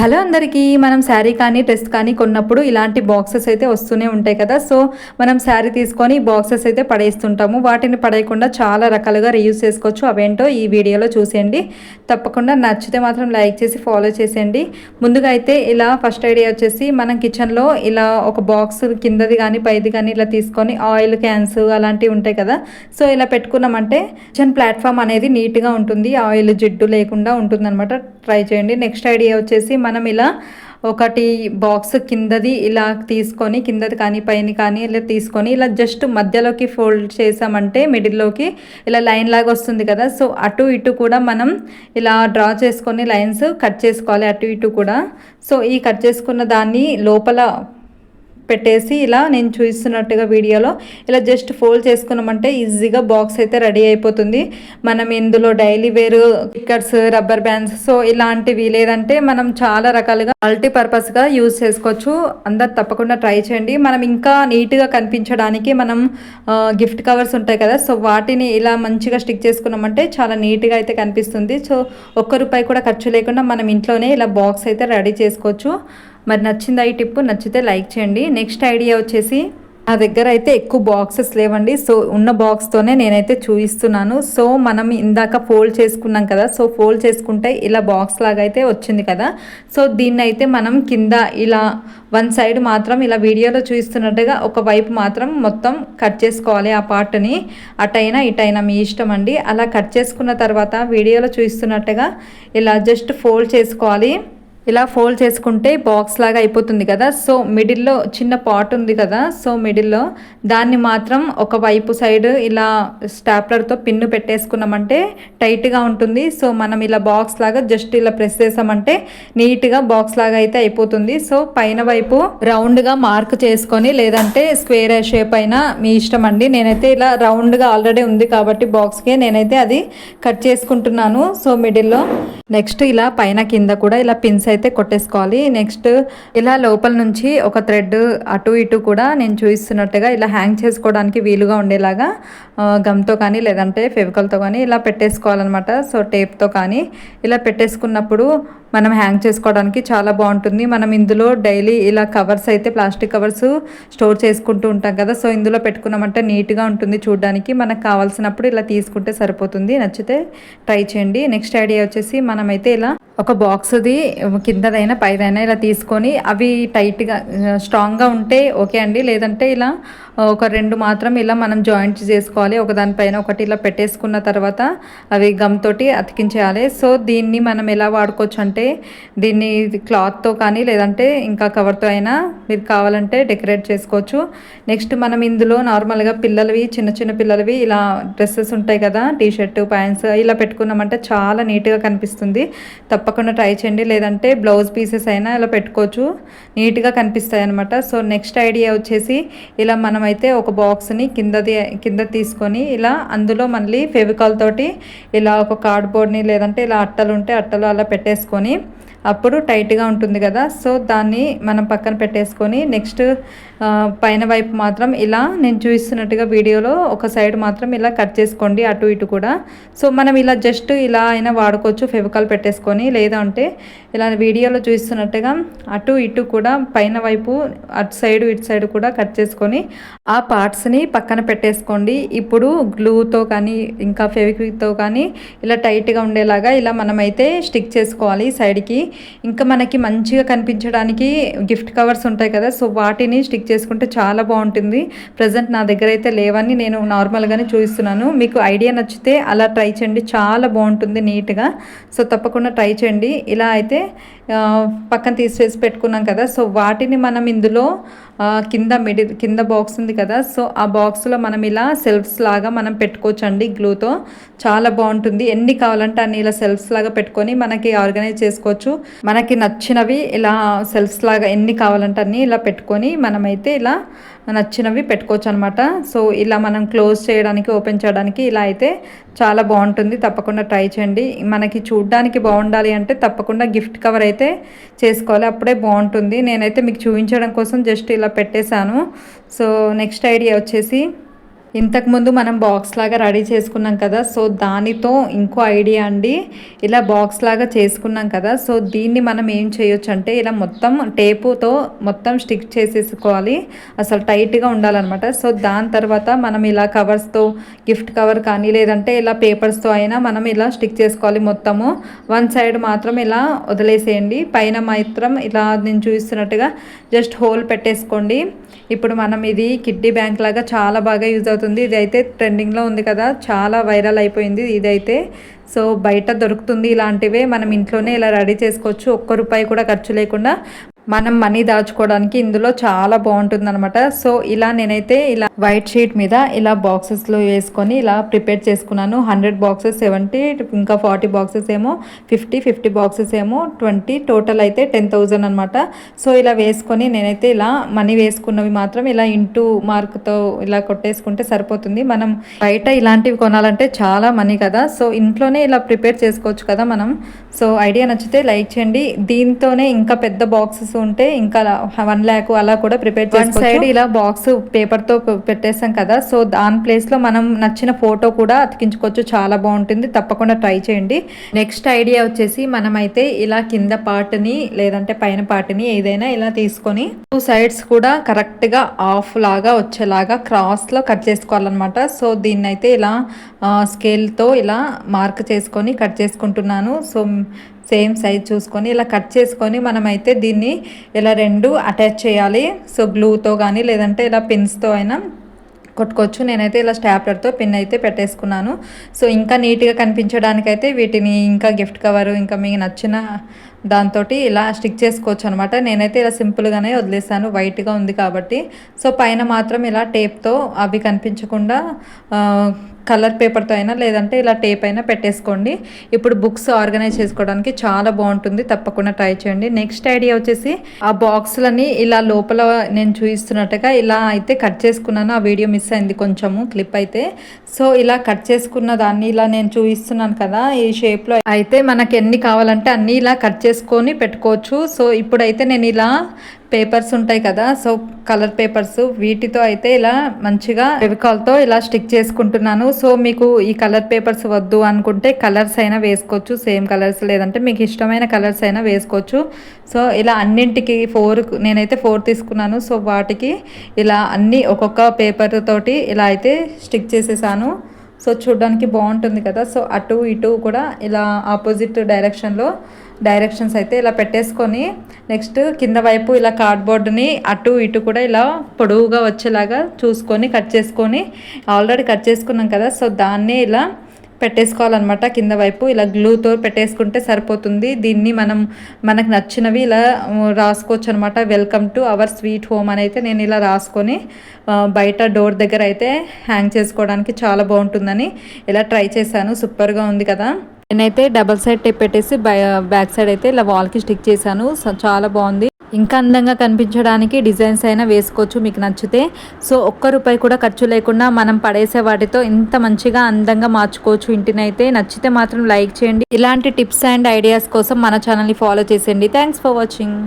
Hello అందరికీ మనం శారీ కానీ డ్రెస్ కానీ కొన్నప్పుడు ఇలాంటి బాక్సెస్ అయితే వస్తూనే ఉంటాయి కదా. సో మనం శారీ తీసుకొని బాక్సెస్ అయితే పడేస్తుంటాము. వాటిని పడేయకుండా చాలా రకాలుగా రీయూస్ చేసుకోవచ్చు. అవేంటో ఈ వీడియోలో చూసేయండి. తప్పకుండా నచ్చితే మాత్రం లైక్ చేసి ఫాలో చేసేయండి. ముందుగా అయితే ఇలా ఫస్ట్ ఐడియా వచ్చేసి మనం కిచెన్లో ఇలా ఒక బాక్స్ కిందది కానీ పైది కానీ ఇలా తీసుకొని ఆయిల్ క్యాన్స్ అలాంటివి ఉంటాయి కదా. సో ఇలా పెట్టుకున్నామంటే కిచెన్ ప్లాట్ఫామ్ అనేది నీట్గా ఉంటుంది. ఆయిల్ జిడ్డు లేకుండా ఉంటుందన్నమాట. ట్రై చేయండి. నెక్స్ట్ ఐడియా వచ్చేసి మనం ఇలా ఒకటి బాక్స్ కిందది ఇలా తీసుకొని కిందది కానీ పైన కానీ ఇలా తీసుకొని ఇలా జస్ట్ మధ్యలోకి ఫోల్డ్ చేసామంటే మిడిల్లోకి ఇలా లైన్ లాగా వస్తుంది కదా. సో అటు ఇటు కూడా మనం ఇలా డ్రా చేసుకొని లైన్స్ కట్ చేసుకోవాలి అటు ఇటు కూడా. సో ఈ కట్ చేసుకున్న దాన్ని లోపల పెట్టేసి ఇలా నేను చూస్తున్నట్టుగా వీడియోలో ఇలా జస్ట్ ఫోల్డ్ చేసుకున్నామంటే ఈజీగా బాక్స్ అయితే రెడీ అయిపోతుంది. మనం ఇందులో daily wear stickers rubber bands so ఇలాంటివి లేదంటే మనం చాలా రకాలుగా మల్టీపర్పస్గా యూజ్ చేసుకోవచ్చు. అందరు తప్పకుండా ట్రై చేయండి. మనం ఇంకా నీట్గా కనిపించడానికి మనం గిఫ్ట్ కవర్స్ ఉంటాయి కదా సో వాటిని ఇలా మంచిగా స్టిక్ చేసుకున్నామంటే చాలా నీట్గా అయితే కనిపిస్తుంది. సో ఒక్క రూపాయి కూడా ఖర్చు లేకుండా మనం ఇంట్లోనే ఇలా బాక్స్ అయితే రెడీ చేసుకోవచ్చు. మరి నచ్చిందా ఈ టిప్ నచ్చితే లైక్ చేయండి. నెక్స్ట్ ఐడియా వచ్చేసి నా దగ్గర అయితే ఎక్కువ బాక్సెస్ లేవండి. సో ఉన్న బాక్స్తోనే నేనైతే చూపిస్తున్నాను సో మనం ఇందాక ఫోల్డ్ చేసుకున్నాం కదా. సో ఫోల్డ్ చేసుకుంటే ఇలా బాక్స్ లాగా అయితే వచ్చింది కదా. సో దీన్ని అయితే మనం కింద ఇలా వన్ సైడ్ మాత్రం ఇలా వీడియోలో చూపిస్తున్నట్టుగా ఒక వైపు మాత్రం మొత్తం కట్ చేసుకోవాలి ఆ పార్ట్ని. అటైనా ఇటైనా మీ ఇష్టం అండి. అలా కట్ చేసుకున్న తర్వాత వీడియోలో చూపిస్తున్నట్టుగా ఇలా జస్ట్ ఫోల్డ్ చేసుకోవాలి. ఇలా ఫోల్డ్ చేసుకుంటే బాక్స్ లాగా అయిపోతుంది కదా. సో మిడిల్లో చిన్న పాట్ ఉంది కదా. సో మిడిల్లో దాన్ని మాత్రం ఒక వైపు సైడ్ ఇలా స్టాప్లర్తో పిన్ను పెట్టేసుకున్నామంటే టైట్గా ఉంటుంది. సో మనం ఇలా బాక్స్ లాగా జస్ట్ ఇలా ప్రెస్ చేసామంటే నీట్గా బాక్స్ లాగా అయితే అయిపోతుంది. సో పైన వైపు రౌండ్గా మార్క్ చేసుకొని లేదంటే స్క్వేర్ షేప్ అయినా మీ ఇష్టం అండి. నేనైతే ఇలా రౌండ్గా ఆల్రెడీ ఉంది కాబట్టి బాక్స్కే నేనైతే అది కట్ చేసుకుంటున్నాను. సో మిడిల్లో నెక్స్ట్ ఇలా పైన కింద కూడా ఇలా పిన్స్ అయితే కొట్టేసుకోవాలి. నెక్స్ట్ ఇలా లోపల నుంచి ఒక థ్రెడ్ అటు ఇటు కూడా నేను చూపిస్తున్నట్టుగా ఇలా హ్యాంగ్ చేసుకోవడానికి వీలుగా ఉండేలాగా గమ్తో కానీ లేదంటే ఫెవికల్తో కానీ ఇలా పెట్టేసుకోవాలన్నమాట. సో టేప్తో కానీ ఇలా పెట్టేసుకున్నప్పుడు మనం హ్యాంగ్ చేసుకోవడానికి చాలా బాగుంటుంది. మనం ఇందులో డైలీ ఇలా కవర్స్ అయితే ప్లాస్టిక్ కవర్స్ స్టోర్ చేసుకుంటూ ఉంటాం కదా. సో ఇందులో పెట్టుకున్నామంటే నీట్గా ఉంటుంది చూడడానికి. మనకు కావాల్సినప్పుడు ఇలా తీసుకుంటే సరిపోతుంది. నచ్చితే ట్రై చేయండి. నెక్స్ట్ ఐడియా వచ్చేసి మనమైతే ఇలా ఒక బాక్స్ది కిందదైనా పైదైనా ఇలా తీసుకొని అవి టైట్గా స్ట్రాంగ్గా ఉంటే ఓకే అండి. లేదంటే ఇలా ఒక రెండు మాత్రం ఇలా మనం జాయింట్ చేసుకోవాలి. ఒక దానిపైన ఒకటి ఇలా పెట్టేసుకున్న తర్వాత అవి గమ్ తోటి అతికించేయాలి. సో దీన్ని మనం ఎలా వాడుకోవచ్చు అంటే దీన్ని క్లాత్తో కానీ లేదంటే ఇంకా కవర్తో అయినా మీరు కావాలంటే డెకరేట్ చేసుకోవచ్చు. నెక్స్ట్ మనం ఇందులో నార్మల్గా పిల్లలవి చిన్న చిన్న పిల్లలవి ఇలా డ్రెస్సెస్ ఉంటాయి కదా టీ షర్ట్ ప్యాంట్స్ ఇలా పెట్టుకున్నామంటే చాలా నీట్గా కనిపిస్తుంది. తప్పకుండా ట్రై చేయండి. లేదంటే బ్లౌజ్ పీసెస్ అయినా ఇలా పెట్టుకోవచ్చు. నీట్గా కనిపిస్తాయి అనమాట సో నెక్స్ట్ ఐడియా వచ్చేసి ఇలా మనమైతే ఒక బాక్స్ని కిందది కింద తీసుకొని ఇలా అందులో మళ్ళీ ఫెవికాల్ తోటి ఇలా ఒక కార్డ్బోర్డ్ని లేదంటే ఇలా అట్టలు ఉంటే అట్టలు అలా పెట్టేసుకొని అప్పుడు టైట్గా ఉంటుంది కదా. సో దాన్ని మనం పక్కన పెట్టేసుకొని నెక్స్ట్ పైన వైపు మాత్రం ఇలా నేను చూపిస్తున్నట్టుగా వీడియోలో ఒక సైడ్ మాత్రం ఇలా కట్ చేసుకోండి అటు ఇటు కూడా. సో మనం ఇలా జస్ట్ ఇలా అయినా వాడుకోవచ్చు ఫెవికాల్ పెట్టేసుకొని. లేదంటే ఇలా వీడియోలో చూపిస్తున్నట్టుగా అటు ఇటు కూడా పైన వైపు అటు సైడ్ ఇటు సైడ్ కూడా కట్ చేసుకొని ఆ పార్ట్స్ని పక్కన పెట్టేసుకోండి. ఇప్పుడు గ్లూతో కానీ ఇంకా ఫెవిక్విక్తో కానీ ఇలా టైట్గా ఉండేలాగా ఇలా మనమైతే స్టిక్ చేసుకోవాలి. సైడ్కి. ఇంకా మనకి మంచిగా కనిపించడానికి గిఫ్ట్ కవర్స్ ఉంటాయి కదా సో వాటిని స్టిక్ చేసుకుంటే చాలా బాగుంటుంది. ప్రజెంట్ నా దగ్గర అయితే లేవని నేను నార్మల్గానే చూపిస్తున్నాను. మీకు ఐడియా నచ్చితే అలా ట్రై చేయండి చాలా బాగుంటుంది నీట్గా. సో తప్పకుండా ట్రై చేయండి. ఇలా అయితే పక్కన తీసేసి పెట్టుకున్నాం కదా సో వాటిని మనం ఇందులో కింద మిడిల్ కింద బాక్స్ ఉంది కదా సో ఆ బాక్స్లో మనం ఇలా సెల్ఫ్స్ లాగా మనం పెట్టుకోవచ్చు అండి గ్లూతో. చాలా బాగుంటుంది. ఎన్ని కావాలంటే అన్ని ఇలా సెల్ఫ్స్ లాగా పెట్టుకొని మనకి ఆర్గనైజ్ చేసుకోవచ్చు. మనకి నచ్చినవి ఇలా సెల్ఫ్స్ లాగా ఎన్ని కావాలంటే అన్ని ఇలా పెట్టుకొని మనమైతే ఇలా నచ్చినవి పెట్టుకోవచ్చు అనమాట సో ఇలా మనం క్లోజ్ చేయడానికి ఓపెన్ చేయడానికి ఇలా అయితే చాలా బాగుంటుంది. తప్పకుండా ట్రై చేయండి. మనకి చూడడానికి బాగుండాలి అంటే తప్పకుండా గిఫ్ట్ కవర్ అయితే చేసుకోవాలి. అప్పుడే బాగుంటుంది. నేనైతే మీకు చూపించడం కోసం జస్ట్ ఇలా పెట్టేశాను. సో నెక్స్ట్ ఐడియా వచ్చేసి ఇంతకుముందు మనం బాక్స్ లాగా రెడీ చేసుకున్నాం కదా సో దానితో ఇంకో ఐడియా అండి. ఇలా బాక్స్ లాగా చేసుకున్నాం కదా సో దీన్ని మనం ఏం చేయొచ్చు అంటే ఇలా మొత్తం టేపుతో మొత్తం స్టిక్ చేసేసుకోవాలి. అసలు టైట్గా ఉండాలన్నమాట. సో దాని తర్వాత మనం ఇలా కవర్స్తో గిఫ్ట్ కవర్ కానీ లేదంటే ఇలా పేపర్స్తో అయినా మనం ఇలా స్టిక్ చేసుకోవాలి మొత్తము. వన్ సైడ్ మాత్రం ఇలా వదిలేసేయండి. పైన మాత్రం ఇలా నేను చూపిస్తున్నట్టుగా జస్ట్ హోల్ పెట్టేసుకోండి. ఇప్పుడు మనం ఇది కిడ్డీ బ్యాంక్ లాగా చాలా బాగా యూజ్ అవుతుంది. ఇది అయితే ట్రెండింగ్లో ఉంది కదా. చాలా వైరల్ అయిపోయింది ఇదైతే. సో బయట దొరుకుతుంది ఇలాంటివే మనం ఇంట్లోనే ఇలా రెడీ చేసుకోవచ్చు. ఒక్క రూపాయి కూడా ఖర్చు లేకుండా మనం మనీ దాచుకోవడానికి ఇందులో చాలా బాగుంటుంది అనమాట సో ఇలా నేనైతే ఇలా వైట్ షీట్ మీద ఇలా బాక్సెస్లో వేసుకొని ఇలా ప్రిపేర్ చేసుకున్నాను. హండ్రెడ్ బాక్సెస్ సెవెంటీ ఇంకా ఫార్టీ బాక్సెస్ ఏమో ఫిఫ్టీ ఫిఫ్టీ బాక్సెస్ ఏమో ట్వంటీ టోటల్ అయితే టెన్ థౌజండ్ అనమాట సో ఇలా వేసుకొని నేనైతే ఇలా మనీ వేసుకున్నవి మాత్రం ఇలా ఇంటూ మార్క్తో ఇలా కొట్టేసుకుంటే సరిపోతుంది. మనం బయట ఇలాంటివి కొనాలంటే చాలా మనీ కదా. సో ఇంట్లోనే ఇలా ప్రిపేర్ చేసుకోవచ్చు కదా మనం. సో ఐడియా నచ్చితే లైక్ చేయండి. దీంతోనే ఇంకా పెద్ద బాక్సెస్ ఉంటే ఇంకా వన్ ల్యాక్ అలా కూడా ప్రిపేర్ చేసి సైడ్ ఇలా బాక్స్ పేపర్తో పెట్టేసాం కదా. సో దాని ప్లేస్లో మనం నచ్చిన ఫోటో కూడా అతికించుకోవచ్చు. చాలా బాగుంటుంది. తప్పకుండా ట్రై చేయండి. నెక్స్ట్ ఐడియా వచ్చేసి మనమైతే ఇలా కింద పార్ట్ని లేదంటే పైన పార్ట్ని ఏదైనా ఇలా తీసుకొని టూ సైడ్స్ కూడా కరెక్ట్గా ఆఫ్ లాగా వచ్చేలాగా క్రాస్లో కట్ చేసుకోవాలన్నమాట. సో దీన్ని అయితే ఇలా స్కేల్తో ఇలా మార్క్ చేసుకొని కట్ చేసుకుంటున్నాను. సో సేమ్ సైజ్ చూసుకొని ఇలా కట్ చేసుకొని మనమైతే దీన్ని ఇలా రెండు అటాచ్ చేయాలి. సో గ్లూతో కానీ లేదంటే ఇలా పిన్స్తో అయినా కొట్టుకోవచ్చు. నేనైతే ఇలా స్టాప్లర్తో పిన్ అయితే పెట్టేసుకున్నాను. సో ఇంకా నీట్గా కనిపించడానికైతే వీటిని ఇంకా గిఫ్ట్ కవర్ ఇంకా మీకు నచ్చిన దాంతో ఇలా స్టిక్ చేసుకోవచ్చు అనమాట నేనైతే ఇలా సింపుల్గానే వదిలేసాను. వైట్గా ఉంది కాబట్టి. సో పైన మాత్రం ఇలా టేప్తో అవి కనిపించకుండా కలర్ పేపర్తో అయినా లేదంటే ఇలా టేప్ అయినా పెట్టేసుకోండి. ఇప్పుడు బుక్స్ ఆర్గనైజ్ చేసుకోవడానికి చాలా బాగుంటుంది. తప్పకుండా ట్రై చేయండి. నెక్స్ట్ ఐడియా వచ్చేసి ఆ బాక్స్లని ఇలా లోపల నేను చూపిస్తున్నట్టుగా ఇలా అయితే కట్ చేసుకున్నాను. ఆ వీడియో మిస్ అయింది కొంచెము క్లిప్ అయితే. సో ఇలా కట్ చేసుకున్న దాన్ని ఇలా నేను చూపిస్తున్నాను కదా ఈ షేప్లో అయితే మనకి ఎన్ని కావాలంటే అన్నీ ఇలా కట్ చేసుకొని పెట్టుకోవచ్చు. సో ఇప్పుడైతే నేను ఇలా పేపర్స్ ఉంటాయి కదా సో కలర్ పేపర్స్ వీటితో అయితే ఇలా మంచిగా ఫెవికాల్తో ఇలా స్టిక్ చేసుకుంటున్నాను. సో మీకు ఈ కలర్ పేపర్స్ వద్దు అనుకుంటే కలర్స్ అయినా వేసుకోవచ్చు సేమ్ కలర్స్ లేదంటే మీకు ఇష్టమైన కలర్స్ అయినా వేసుకోవచ్చు. సో ఇలా అన్నింటికి ఫోర్ నేనైతే ఫోర్ తీసుకున్నాను. సో వాటికి ఇలా అన్నీ ఒక్కొక్క పేపర్ తోటి ఇలా అయితే స్టిక్ చేసేసాను. సో చూడడానికి బాగుంటుంది కదా. సో అటు ఇటు కూడా ఇలా ఆపోజిట్ డైరెక్షన్లో డైరెక్షన్స్ అయితే ఇలా పెట్టేసుకొని నెక్స్ట్ కింద వైపు ఇలా కార్డ్బోర్డ్ని అటు ఇటు కూడా ఇలా పొడవుగా వచ్చేలాగా చూసుకొని కట్ చేసుకొని ఆల్రెడీ కట్ చేసుకున్నాం కదా. సో దాన్నే ఇలా పెట్టేసుకోవాలన్నమాట. కింద వైపు ఇలా గ్లూతో పెట్టేసుకుంటే సరిపోతుంది. దీన్ని మనం మనకు నచ్చినవి ఇలా రాసుకోవచ్చు అనమాట welcome to our sweet home అని అయితే నేను ఇలా రాసుకొని బయట డోర్ దగ్గర అయితే హ్యాంగ్ చేసుకోవడానికి చాలా బాగుంటుందని ఇలా ట్రై చేశాను. సూపర్గా ఉంది కదా. నేనైతే డబల్ సైడ్ టెప్ పెట్టేసి బ్యాక్ సైడ్ అయితే ఇలా వాల్కి స్టిక్ చేశాను. చాలా బాగుంది. ఇంకా అందంగా కనిపించడానికి డిజైన్స్ అయినా వేసుకోవచ్చు మీకు నచ్చితే. సో ఒక్క రూపాయి కూడా ఖర్చు లేకుండా మనం పడేసే వాటితో ఇంత మంచిగా అందంగా మార్చుకోవచ్చు ఇంటినైతే. నచ్చితే మాత్రం లైక్ చేయండి. ఇలాంటి టిప్స్ అండ్ ఐడియాస్ కోసం మన ఛానల్ని ఫాలో చేసేయండి. Thanks for watching.